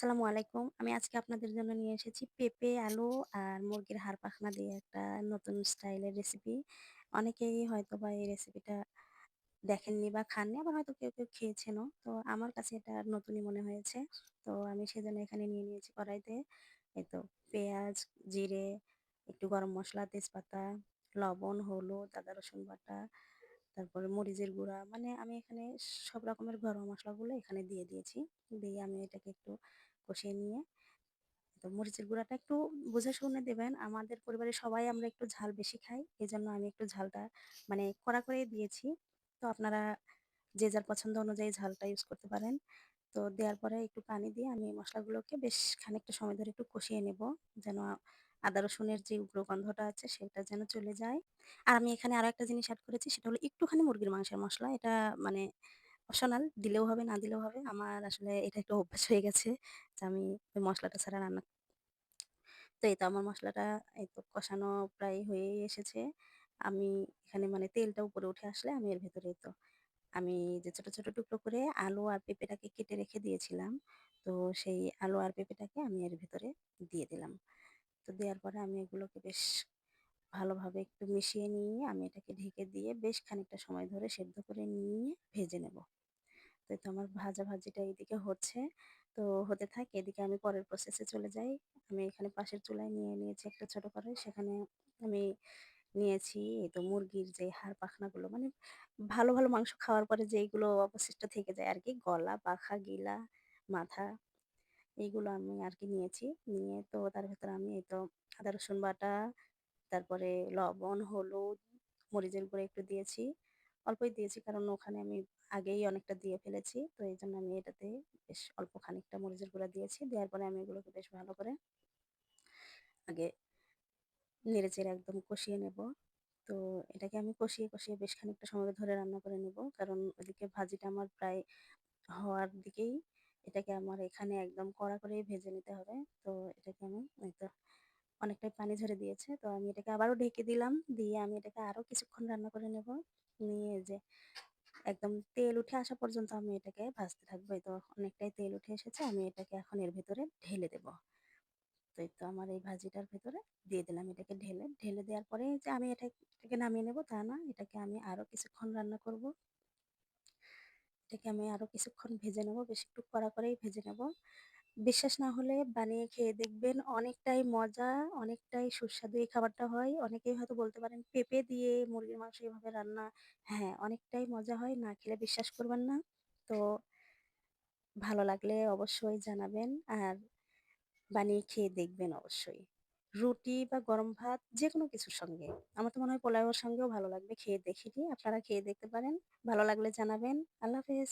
আসসালামু আলাইকুম। আমি আজকে আপনাদের জন্য নিয়ে এসেছি পেঁপে, আলু আর মুরগির হাড় পাখনা দিয়ে একটা নতুন স্টাইলের রেসিপি। অনেকেই হয়তো বা এই রেসিপিটা দেখেননি বা খাননি, আবার হয়তো কেউ, কেউ খেয়েছেনও। তো আমার কাছে এটা নতুনই মনে হয়েছে। তো আমি সেজন্য এখানে নিয়ে নিয়েছি কড়াইতে এই তো পেঁয়াজ, জিরে, একটু গরম মশলা তেজপাতা, লবণ, হলুদ, আদা রসুন বাটা, তারপরে মরিচের গুঁড়া মানে আমি এখানে সব রকমের ঘরোয়া মসলাগুলো এখানে দিয়ে দিয়েছি। দিয়ে আমি এটাকে একটু কষিয়ে নিয়ে, তো মরিচের গুঁড়াটা একটু বুঝে শুনে দেবেন। আমাদের পরিবারের সবাই আমরা একটু ঝাল বেশি খাই। এই জন্য আমি একটু ঝালটা মানে কড়া করেই দিয়েছি। তো আপনারা যে যার পছন্দ অনুযায়ী ঝালটা ইউজ করতে পারেন। তো দেওয়ার পরে একটু পানি দিয়ে আমি মশলাগুলোকে বেশ খানিকটা সময় ধরে একটু কষিয়ে নেব। যেন আদা রসুনের যে উগ্র গন্ধটা আছে সেটা যেন চলে যায়। আর আমি এখানে আরও একটা জিনিস এড করেছি সেটা হলো একটুখানি মুরগির মাংসের মশলা এটা মানে অপশনাল দিলেও হবে না দিলেও হবে। আমার আসলে এটা একটু অভ্যাস হয়ে গেছে যে আমি ওই মশলাটা ছাড়া রান্না তো এই তো আমার মশলাটা এই তো কষানো প্রায় হয়েই এসেছে। আমি এখানে মানে তেলটা উপরে উঠে আসলে আমি এর ভেতরে তো আমি যে ছোট, ছোট টুকরো করে আলু আর পেঁপেটাকে কেটে রেখে দিয়েছিলাম। তো সেই আলু আর পেঁপেটাকে আমি এর ভেতরে দিয়ে দিলাম। দেওয়ার পরে আমি এগুলোকে বেশ ভালোভাবে একটু মিশিয়ে নিয়ে আমি এটাকে ঢেকে দিয়ে বেশ খানিকটা সময় ধরে সেদ্ধ করে নিয়ে ভেজে নেব। তো তো আমার ভাজাভাজিটা এইদিকে হচ্ছে। তো হতে থাকে এদিকে আমি পরের প্রসেসে চলে যাই। আমি এখানে পাশের চুলায় নিয়ে নিয়েছি একটা ছোট কড়াই সেখানে আমি নিয়েছি এই তো মুরগির যে হাড় পাখনাগুলো মানে ভালো, ভালো মাংস খাওয়ার পরে যেইগুলো অবশিষ্ট থেকে যায় আর কি গলা, পাখা, গিলা, মাথা এইগুলো আমি আর কি নিয়েছি। নিয়ে তো তার ভেতরে আমি এই তো আদা রসুন বাটা, তারপরে লবণ, হলুদ, মরিচের গুঁড়া একটু দিয়েছি। অল্পই দিয়েছি কারণ ওখানে আমি আগেই অনেকটা দিয়ে ফেলেছি। তো এই জন্য আমি এটাতে বেশ অল্প খানিকটা মরিচের গুঁড়া দিয়েছি। দেওয়ার পরে আমি এগুলোকে বেশ ভালো করে আগে নেড়েচেড়ে একদম কষিয়ে নেব। তো এটাকে আমি কষিয়ে, কষিয়ে বেশ খানিকটা সময় ধরে রান্না করে নেব। কারণ ওদিকে ভাজিটা আমার প্রায় হওয়ার দিকেই। এটাকে আমার এখানে একদম কড়া করেই ভেজে নিতে হবে। তো এটাকে আমি তো অনেকটাই পানি ঝরে দিয়েছে। তো আমি এটাকে আবারও ঢেকে দিলাম। দিয়ে আমি এটাকে আরও কিছুক্ষণ রান্না করে নেব। নিয়ে যে একদম তেল উঠে আসা পর্যন্ত আমি এটাকে ভাজতে থাকব। তো অনেকটাই তেল উঠে এসেছে। আমি এটাকে এখন এর ভেতরে ঢেলে দেব। তো এই তো আমার এই ভাজিটার ভেতরে দিয়ে দিলাম এটাকে ঢেলে। ঢেলে দেওয়ার পরে যে আমি এটা এটাকে নামিয়ে নেব তা না। এটাকে আমি আরও কিছুক্ষণ রান্না করব। এটাকে আমি আরও কিছুক্ষণ ভেজে নেব। বেশ একটু কড়া করেই ভেজে নেব। বিশ্বাস না হলে বানিয়ে খেয়ে দেখবেন অনেকটাই মজা, অনেকটাই সুস্বাদু এই খাবারটা হয়। অনেকেই হয়তো বলতে পারেন পেঁপে দিয়ে মুরগির মাংস এভাবে রান্না হ্যাঁ, অনেকটাই মজা হয়। না খেলে বিশ্বাস করবেন না। তো ভালো লাগলে অবশ্যই জানাবেন আর বানিয়ে খেয়ে দেখবেন অবশ্যই। রুটি বা গরম ভাত যে কোনো কিছুর সঙ্গে। আমার তো মনে হয় পোলাওয়ের সঙ্গেও ভালো লাগবে। খেয়ে দেখিনি। আপনারা খেয়ে দেখতে পারেন। ভালো লাগলে জানাবেন। আল্লাহ হাফেজ।